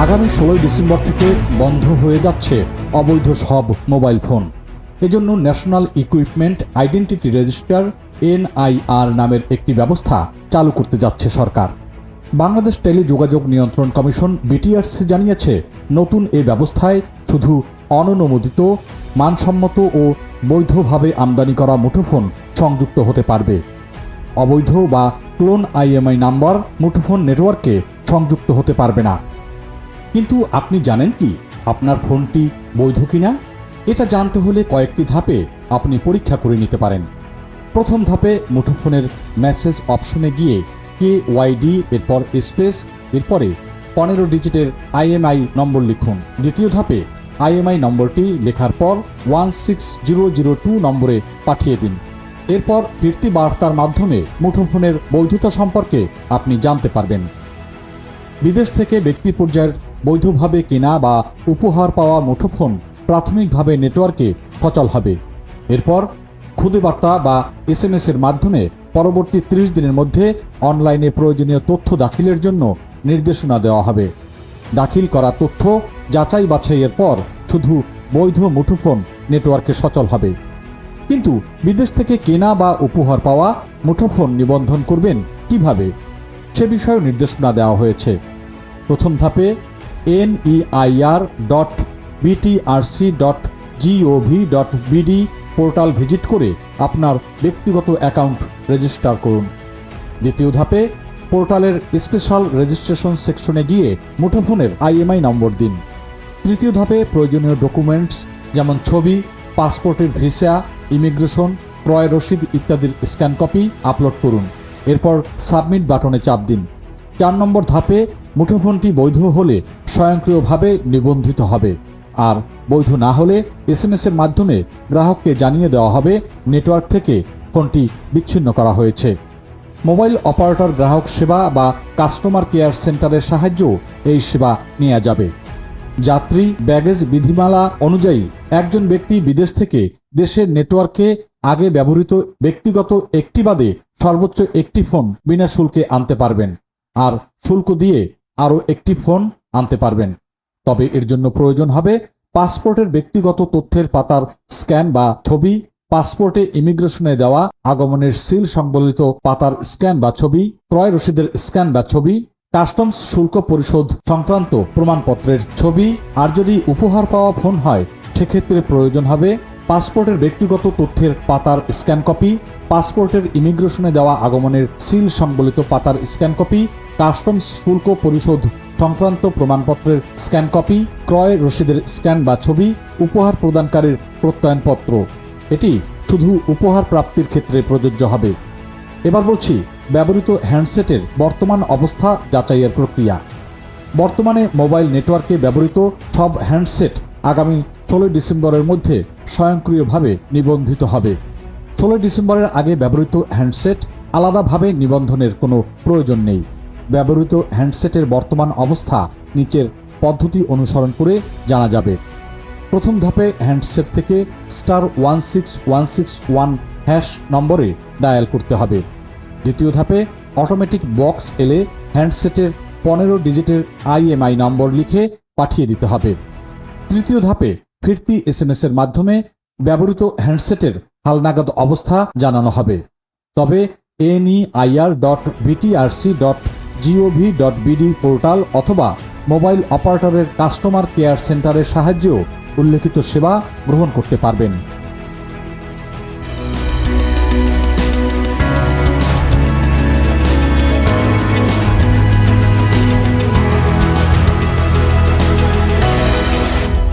আগামী ষোলোই ডিসেম্বর থেকে বন্ধ হয়ে যাচ্ছে অবৈধ সব মোবাইল ফোন। এজন্য national equipment identity register NIR নামের একটি ব্যবস্থা চালু করতে যাচ্ছে সরকার। বাংলাদেশ টেলিযোগাযোগ নিয়ন্ত্রণ কমিশন বিটিআরসি জানিয়েছে, নতুন এ ব্যবস্থায় শুধু অননুমোদিত, মানসম্মত ও বৈধভাবে আমদানি করা মুঠোফোন সংযুক্ত হতে পারবে। অবৈধ বা ক্লোন আইএমআই নাম্বার মুঠোফোন নেটওয়ার্কে সংযুক্ত হতে পারবে না। কিন্তু আপনি জানেন কি, আপনার ফোনটি বৈধ কিনা? এটা জানতে হলে কয়েকটি ধাপে আপনি পরীক্ষা করে নিতে পারেন। প্রথম ধাপে মুঠোফোনের মেসেজ অপশনে গিয়ে কে ওয়াইডি এরপর স্পেস, এরপরে পনেরো ডিজিটের আইএমআই নম্বর লিখুন। দ্বিতীয় ধাপে আইএমআই নম্বরটি লেখার পর one six zero zero two নম্বরে পাঠিয়ে দিন। এরপর ফিরতি বার্তার মাধ্যমে মুঠোফোনের বৈধতা সম্পর্কে আপনি জানতে পারবেন। বিদেশ থেকে ব্যক্তি পর্যায়ের বৈধভাবে কেনা বা উপহার পাওয়া মুঠোফোন প্রাথমিকভাবে নেটওয়ার্কে সচল হবে। এরপর খুদে বার্তা বা এস এম এর মাধ্যমে পরবর্তী ত্রিশ দিনের মধ্যে অনলাইনে প্রয়োজনীয় তথ্য দাখিলের জন্য নির্দেশনা দেওয়া হবে। দাখিল করা তথ্য যাচাই বাছাইয়ের পর শুধু বৈধ মুঠোফোন নেটওয়ার্কে সচল হবে। কিন্তু বিদেশ থেকে কেনা বা উপহার পাওয়া মুঠোফোন নিবন্ধন করবেন কীভাবে? সে বিষয়েও নির্দেশনা দেওয়া হয়েছে। প্রথম ধাপে N NEIR dot BTRC dot GOV dot BD portal visit করে আপনার ব্যক্তিগত অ্যাকাউন্ট রেজিস্টার করুন। দ্বিতীয় ধাপে পোর্টালের স্পেশাল রেজিস্ট্রেশন সেকশনে গিয়ে মুঠোফোনের আইএমআই নম্বর দিন। তৃতীয় ধাপে প্রয়োজনীয় ডকুমেন্টস যেমন ছবি পাসপোর্টের ভিসা ইমিগ্রেশন ক্রয় রসিদ ইত্যাদির স্ক্যান কপি আপলোড করুন। এরপর সাবমিট বাটনে চাপ দিন। চার নম্বর ধাপে মুঠোফোনটি বৈধ হলে স্বয়ংক্রিয়ভাবে নিবন্ধিত হবে। আর বৈধ না হলে এস এর মাধ্যমে গ্রাহককে জানিয়ে দেওয়া হবে নেটওয়ার্ক থেকে ফোনটি বিচ্ছিন্ন করা হয়েছে। মোবাইল অপারেটর গ্রাহক সেবা বা কাস্টমার কেয়ার সেন্টারের সাহায্যেও এই সেবা নেওয়া যাবে। যাত্রী, ব্যাগেজ, বিধিমালা অনুযায়ী একজন ব্যক্তি বিদেশ থেকে দেশের নেটওয়ার্কে আগে ব্যবহৃত ব্যক্তিগত একটি বাদে সর্বোচ্চ একটি ফোন বিনা শুল্কে আনতে পারবেন। আর শুল্ক দিয়ে আরও একটি ফোন আনতে পারবেন। তবে এর জন্য প্রয়োজন হবে পাসপোর্টের ব্যক্তিগত তথ্যের পাতার স্ক্যান বা ছবি, পাসপোর্টে ইমিগ্রেশনে দেওয়া আগমনের সিল সংবলিত পাতার স্ক্যান বা ছবি, ক্রয় রসিদের স্ক্যান বা ছবি, কাস্টমস শুল্ক পরিশোধ সংক্রান্ত প্রমাণপত্রের ছবি, আর যদি উপহার পাওয়া ফোন হয়, সেক্ষেত্রে প্রয়োজন হবে পাসপোর্টের ব্যক্তিগত তথ্যের পাতার স্ক্যান কপি, পাসপোর্টের ইমিগ্রেশনে দেওয়া আগমনের সিল সংবলিত পাতার স্ক্যান কপি কাস্টমস শুল্ক পরিশোধ সংক্রান্ত প্রমাণপত্রের স্ক্যান কপি, ক্রয় রসিদের স্ক্যান বা ছবি, উপহার প্রদানকারীর প্রত্যয়নপত্র। এটি শুধু উপহার প্রাপ্তির ক্ষেত্রে প্রযোজ্য হবে। এবার বলছি, ব্যবহৃত হ্যান্ডসেটের বর্তমান অবস্থা যাচাইয়ের প্রক্রিয়া। বর্তমানে মোবাইল নেটওয়ার্কে ব্যবহৃত সব হ্যান্ডসেট আগামী ষোলোই ডিসেম্বরের মধ্যে স্বয়ংক্রিয়ভাবে নিবন্ধিত হবে। ষোলোই ডিসেম্বরের আগে ব্যবহৃত হ্যান্ডসেট আলাদাভাবে নিবন্ধনের কোনো প্রয়োজন নেই। ব্যবহৃত হ্যান্ডসেটের বর্তমান অবস্থা নিচের পদ্ধতি অনুসরণ করে জানা যাবে। প্রথম ধাপে হ্যান্ডসেট থেকে star one six one six one hash নম্বরে ডায়াল করতে হবে। দ্বিতীয় ধাপে অটোমেটিক বক্স এলে হ্যান্ডসেটের পনেরো ডিজিটের আইএমআই নম্বর লিখে পাঠিয়ে দিতে হবে। তৃতীয় ধাপে ফিরতি এস এর মাধ্যমে ব্যবহৃত হ্যান্ডসেটের হালনাগাদ অবস্থা জানানো হবে। তবে NEIR dot BTRC dot GOV dot BD portal অথবা মোবাইল অপারেটরের কাস্টমার কেয়ার সেন্টারের সাহায্যেও উল্লেখিত সেবা গ্রহণ করতে পারবেন।